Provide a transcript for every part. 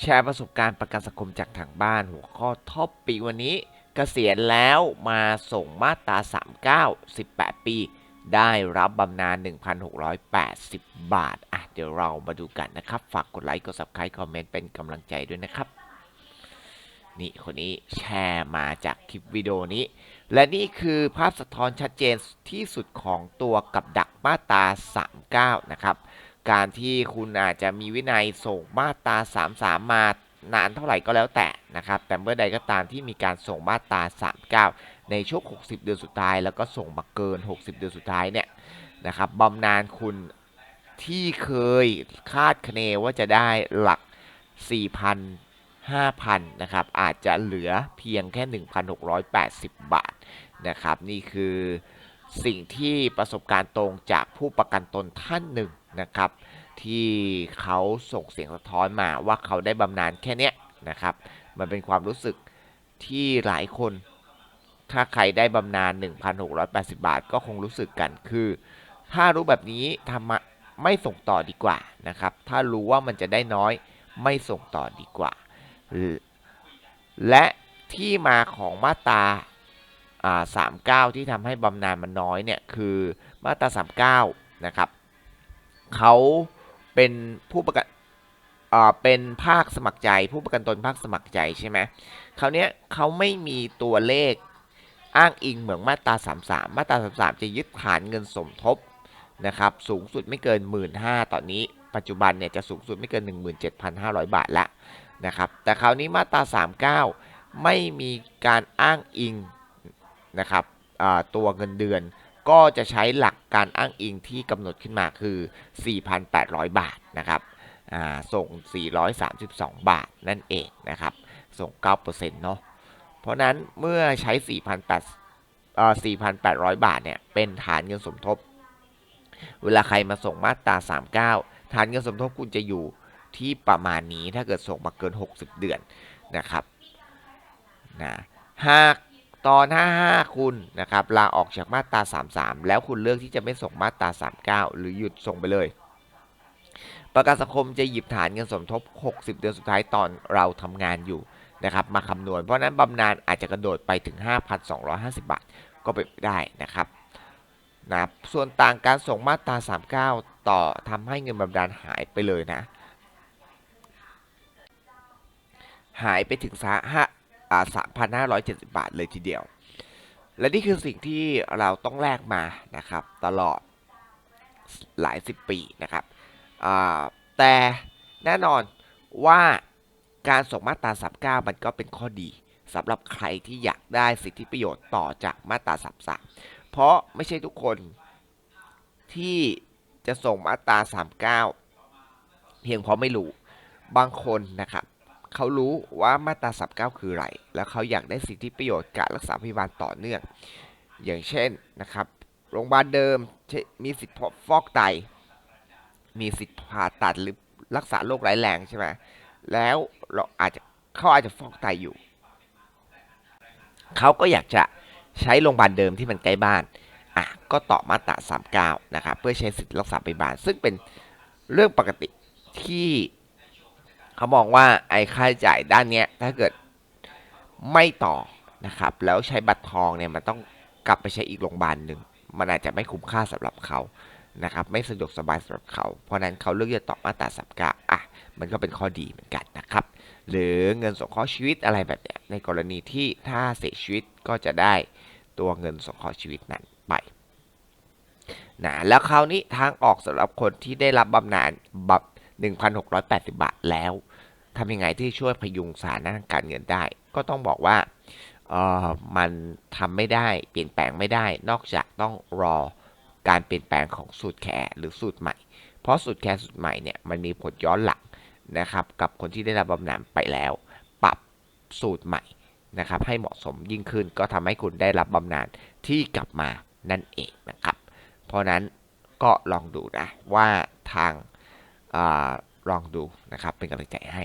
แชร์ประสบการณ์ประกันสังคมจากทางบ้านหัวข้อท็อปปีวันนี้เกษียณแล้วมาส่งมาตรา 39 18 ปี ได้รับบำนาญ 1,680 บาท อะ เดี๋ยวเรามาดูกันนะครับ ฝากกดไลค์ กด subscribe คอมเมนต์ เป็นกำลังใจด้วยนะครับ นี่คนนี้แชร์มาจากคลิปวิดีโอนี้ และนี่คือภาพสะท้อนชัดเจนที่สุดของตัวกับดักมาตรา 39 นะครับ การที่คุณอาจจะมีวินัยส่งมาตรา33 มานานเท่าไหร่ก็แล้วแต่นะครับ แต่เมื่อใดก็ตามที่มีการส่งมาตรา39 ในช่วง 60 เดือนสุดท้าย แล้วก็ส่งมาเกิน 60 เดือนสุดท้ายเนี่ยนะครับบำนาญคุณที่เคยคาดคะเนว่าจะได้หลัก 4,000 5,000นะครับอาจจะเหลือเพียงแค่ 1,680 บาทนะครับ นี่คือสิ่งที่ประสบการณ์ตรงจากผู้ประกันตนท่านหนึ่ง นะครับ ที่เขาส่งเสียงสะท้อนมาว่าเขาได้บำนาญแค่เนี้ยนะครับ มันเป็นความรู้สึกที่หลายคน ถ้าใครได้บำนาญ1,680 บาทก็คงรู้สึกกันคือ ถ้ารู้แบบนี้ทำมาไม่ส่งต่อดีกว่านะครับ ถ้ารู้ว่ามันจะได้น้อยไม่ส่งต่อดีกว่า และที่มาของมาตราอ่า39 ที่ทำให้บำนาญมันน้อยเนี่ยคือมาตรา 39 นะครับ เขาเป็นผู้ประกันอ่าเป็นภาคสมัครใจ ผู้ประกันตนภาคสมัครใจใช่ไหมคราวนี้เขาไม่มีตัวเลขอ้างอิงเหมือนมาตรา 33 มาตรา 33 จะยึดฐานเงินสมทบนะครับสูงสุดไม่เกิน 1 5ื่นตอนนี้ปัจจุบันเนี่ยจะสูงสุดไม่เกิน 17,500 บาทละนะครับแต่คราวนี้มาตรา 39 ไม่มีการอ้างอิงนะครับตัวเงินเดือน ก็จะใช้หลักการอ้างอิงที่กำหนดขึ้นมาคือ 4,800 บาทนะครับส่ง 432 บาทนั่นเองนะครับ ส่ง 9%เนาะ เพราะนั้นเมื่อใช้ 4,800 บาทเนี่ย เป็นฐานเงินสมทบ เวลาใครมาส่งมาตรา 39 ฐานเงินสมทบคุณจะอยู่ที่ประมาณนี้ถ้าเกิดส่งมาเกิน 60 เดือนนะครับนะหาก ตอน 55 คุณนะครับลาออกจากมาตรา 33 แล้วคุณเลือกที่จะไม่ส่งมาตรา 39 หรือหยุดส่งไปเลย ประกันสังคมจะหยิบฐานเงินสมทบ 60 เดือนสุดท้ายตอนเราทำงานอยู่นะครับมาคำนวณ เพราะนั้นบำนาญอาจจะกระโดดไปถึง 5,250 บาท ก็เป็นไปได้นะครับนะส่วนต่างการส่งมาตรา 39 ต่อทำให้เงินบำนาญหายไปเลยนะ หายไปถึงห้าสา มพันห้าร้อยเจ็ดสิบาทเลยทีเดียว และนี่คือสิ่งที่เราต้องแลกมานะครับ ตลอดหลายสิบปีนะครับ แต่แน่นอนว่าการส่งมาตรา 39 มันก็เป็นข้อดีสำหรับใครที่อยากได้สิทธิประโยชน์ต่อจากมาตรา 33 เพราะไม่ใช่ทุกคนที่จะส่งมาตรา 39 เพียงเพราะไม่รู้ บางคนนะครับ เขารู้ว่ามาตรา39 คืออะไร แล้วเขาอยากได้สิทธิประโยชน์การรักษาพยาบาลต่อเนื่อง อย่างเช่นนะครับ โรงพยาบาลเดิมมีสิทธิ์ฟอกไต มีสิทธิ์ผ่าตัดหรือรักษาโรคร้ายแรงใช่ไหมแล้วเราอาจจะเขาอาจจะฟอกไตอยู่ เขาก็อยากจะใช้โรงพยาบาลเดิมที่มันใกล้บ้าน อะ ก็ต่อมาตรา39 นะครับ เพื่อใช้สิทธิรักษาพยาบาล ซึ่งเป็นเรื่องปกติที่ เขามองว่าไอ้ค่าใช้จ่ายด้านนี้ถ้าเกิดไม่ต่อนะครับ แล้วใช้บัตรทองเนี่ยมันต้องกลับไปใช้อีกโรงพยาบาลหนึ่งมันอาจจะไม่คุ้มค่าสำหรับเขานะครับ ไม่สะดวกสบายสำหรับเขา เพราะนั้นเขาเลือกจะต่อมาตราสับกาอะมันก็เป็นข้อดีเหมือนกันนะครับ หรือเงินสงเคราะห์ชีวิตอะไรแบบเนี้ยในกรณีที่ถ้าเสียชีวิตก็จะได้ตัวเงินสงเคราะห์ชีวิตนั้นไปนะแล้วคราวนี้ทางออกสำหรับคนที่ได้รับบำนาญบับ1,680 บาทแล้ว ทำยังไงที่ช่วยพยุงสถานะทางการเงินได้ ก็ต้องบอกว่าเออมันทำไม่ได้เปลี่ยนแปลงไม่ได้ นอกจากต้องรอการเปลี่ยนแปลงของสูตรแคร์หรือสูตรใหม่ เพราะสูตรแคร์สูตรใหม่เนี่ยมันมีผลย้อนหลังนะครับ กับคนที่ได้รับบำนาญไปแล้ว ปรับสูตรใหม่นะครับ ให้เหมาะสมยิ่งขึ้นก็ทำให้คุณได้รับบำนาญที่กลับมานั่นเองนะครับ เพราะนั้นก็ลองดูนะว่าทางอลองดูนะครับเป็นกำลังใจให้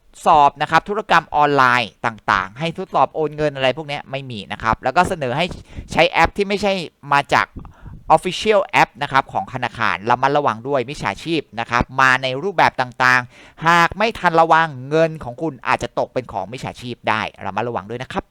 สอบนะครับธุรกรรมออนไลน์ต่างๆ ให้ทดสอบโอนเงินอะไรพวกนี้ไม่มีนะครับ แล้วก็เสนอให้ใช้แอปที่ไม่ใช่มาจาก Official App นะครับของธนาคารระมัดระวังด้วยมิจฉาชีพนะครับมาในรูปแบบต่างๆ หากไม่ทันระวังเงินของคุณอาจจะตกเป็นของมิจฉาชีพได้ระมัดระวังด้วยนะครับ